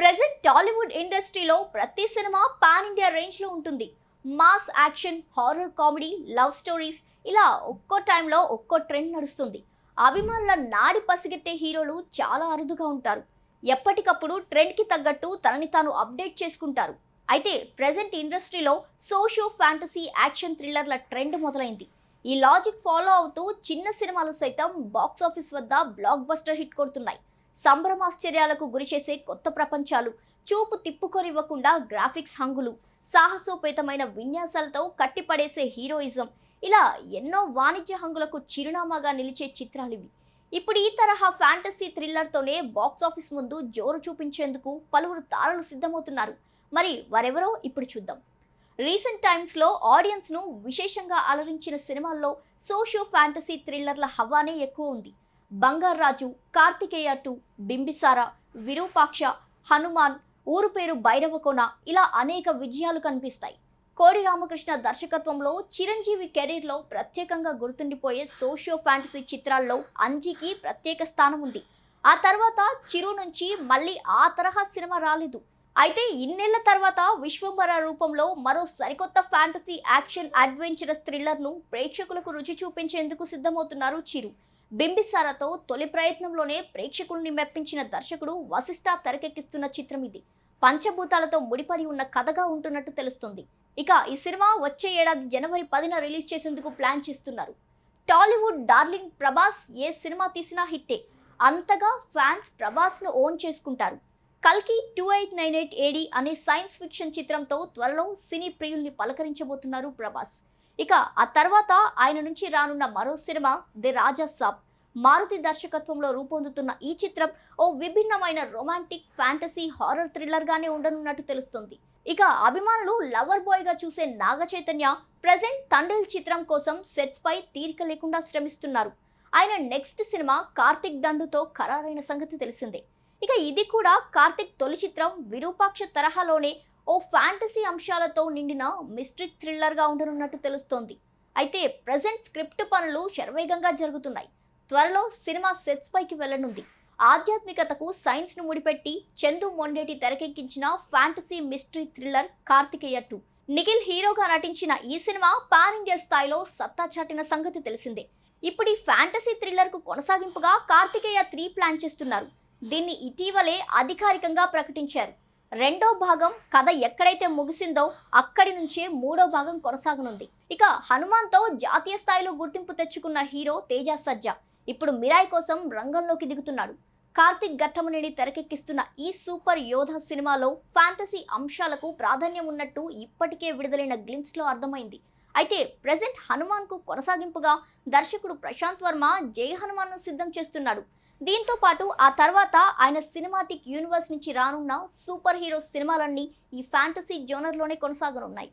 Present Tollywood ఇండస్ట్రీలో ప్రతి cinema pan India రేంజ్లో ఉంటుంది. Mass action horror comedy love stories ఇలా ఒక్కో టైంలో ఒక్కో ట్రెండ్ నడుస్తుంది. అభిమానుల నాడి పసిగట్టే హీరోలు చాలా అరుదుగా ఉంటారు. ఎప్పటికప్పుడు ట్రెండ్కి తగ్గట్టు తనని తాను అప్డేట్ చేసుకుంటారు. అయితే ప్రజెంట్ ఇండస్ట్రీలో సోషో ఫ్యాంటసీ యాక్షన్ థ్రిల్లర్ల ట్రెండ్ మొదలైంది. ఈ లాజిక్ ఫాలో అవుతూ చిన్న సినిమాలు సైతం బాక్స్ ఆఫీస్ వద్ద బ్లాక్ బస్టర్ హిట్ కొడుతున్నాయి. సంభ్రమాశ్చర్యాలకు గురిచేసే కొత్త ప్రపంచాలు. చూపు తిప్పుకొనివ్వకుండా గ్రాఫిక్స్ హంగులు సాహసోపేతమైన విన్యాసాలతో కట్టిపడేసే హీరోయిజం. ఇలా ఎన్నో వాణిజ్య హంగులకు చిరునామాగా నిలిచే చిత్రాలివి. ఇప్పుడు ఈ తరహా ఫ్యాంటసీ థ్రిల్లర్తోనే బాక్స్ ఆఫీస్ ముందు జోరు చూపించేందుకు పలువురు తారలు సిద్ధమవుతున్నారు. మరి వారెవరో ఇప్పుడు చూద్దాం. రీసెంట్ టైమ్స్లో ఆడియన్స్ను విశేషంగా అలరించిన సినిమాల్లో సోషియో ఫ్యాంటసీ థ్రిల్లర్ల హవానే ఎక్కువ ఉంది. బంగారాజు కార్తికేయ టూ బింబిసార విరూపాక్ష హనుమాన్ ఊరు పేరు భైరవకోన ఇలా అనేక విజయాలు కనిపిస్తాయి. కోడి రామకృష్ణ దర్శకత్వంలో చిరంజీవి కెరీర్లో ప్రత్యేకంగా గుర్తుండిపోయే సోషియో ఫ్యాంటసీ చిత్రాల్లో అంజీకి ప్రత్యేక స్థానం ఉంది. ఆ తర్వాత చిరు నుంచి మళ్ళీ ఆ తరహా సినిమా రాలేదు. అయితే ఇన్నేళ్ళ తర్వాత విశ్వంబర రూపంలో మరో సరికొత్త ఫ్యాంటసీ యాక్షన్ అడ్వెంచరస్ థ్రిల్లర్ను ప్రేక్షకులకు రుచి చూపించేందుకు సిద్ధమవుతున్నారు చిరు. బింబిసారతో తొలి ప్రయత్నంలోనే ప్రేక్షకుల్ని మెప్పించిన దర్శకుడు వశిష్ఠ తెరకెక్కిస్తున్న చిత్రం ఇది. పంచభూతాలతో ముడిపడి ఉన్న కథగా ఉంటున్నట్టు తెలుస్తుంది. ఇక ఈ సినిమా వచ్చే ఏడాది జనవరి పదిన రిలీజ్ చేసేందుకు ప్లాన్ చేస్తున్నారు. టాలీవుడ్ డార్లింగ్ ప్రభాస్ ఏ సినిమా తీసినా హిట్టే. అంతగా ఫ్యాన్స్ ప్రభాస్ను ఓన్ చేసుకుంటారు. కల్కి two eight nine eight AD అనే సైన్స్ ఫిక్షన్ చిత్రంతో త్వరలో సినీ ప్రియుల్ని పలకరించబోతున్నారు ప్రభాస్. ఇక ఆ తర్వాత ఆయన నుంచి రానున్న మరో సినిమా ది రాజా సాబ్. మారుతి దర్శకత్వంలో రూపొందుతున్న ఈ చిత్రం ఓ విభిన్నమైన రొమాంటిక్ ఫ్యాంటసీ హారర్ థ్రిల్లర్గానే ఉండనున్నట్టు తెలుస్తుంది. ఇక అభిమానులు లవర్ బాయ్గా చూసే నాగ చైతన్య ప్రజెంట్ తండ్రిల్ చిత్రం కోసం సెట్స్ పై తీరిక లేకుండా శ్రమిస్తున్నారు. ఆయన నెక్స్ట్ సినిమా కార్తిక్ దండుతో ఖరారైన సంగతి తెలిసిందే. ఇక ఇది కూడా కార్తిక్ తొలి చిత్రం విరూపాక్ష తరహాలోనే ఓ ఫ్యాంటసీ అంశాలతో నిండిన మిస్ట్రిక్ థ్రిల్లర్గా ఉండనున్నట్టు తెలుస్తోంది. అయితే ప్రజెంట్ స్క్రిప్ట్ పనులు శరవేగంగా జరుగుతున్నాయి. త్వరలో సినిమా సెట్స్ పైకి వెళ్ళనుంది ఆధ్యాత్మికతకు సైన్స్ను ముడిపెట్టి చందు మొండేటి తెరకెక్కించిన fantasy mystery thriller Karthikeya two. Nikhil హీరోగా నటించిన ఈ సినిమా పాన్ ఇండియా స్థాయిలో సత్తా చాటిన సంగతి తెలిసిందే. ఇప్పుడు ఈ ఫ్యాంటసీ థ్రిల్లర్కు కొనసాగింపుగా కార్తికేయ త్రీ ప్లాన్ చేస్తున్నారు. దీన్ని ఇటీవలే అధికారికంగా ప్రకటించారు. రెండో భాగం కథ ఎక్కడైతే ముగిసిందో అక్కడి నుంచే మూడో భాగం కొనసాగనుంది. ఇక హనుమాన్తో జాతీయ స్థాయిలో గుర్తింపు తెచ్చుకున్న హీరో తేజ సజ్జా ఇప్పుడు మిరాయ్ కోసం రంగంలోకి దిగుతున్నాడు. కార్తిక్ ఘట్టమనేని తెరకెక్కిస్తున్న ఈ సూపర్ యోధ సినిమాలో ఫ్యాంటసీ అంశాలకు ప్రాధాన్యం ఉన్నట్టు ఇప్పటికే విడుదలైన గ్లిమ్స్లో అర్థమైంది. అయితే ప్రజెంట్ హనుమాన్కు కొనసాగింపుగా దర్శకుడు ప్రశాంత్ వర్మ జై హనుమాన్ను సిద్ధం చేస్తున్నాడు. దీంతో పాటు ఆ తర్వాత ఆయన సినిమాటిక్ యూనివర్స్ నుంచి రానున్న సూపర్ హీరో సినిమాలన్నీ ఈ ఫ్యాంటసీ జోనర్లోనే కొనసాగనున్నాయి.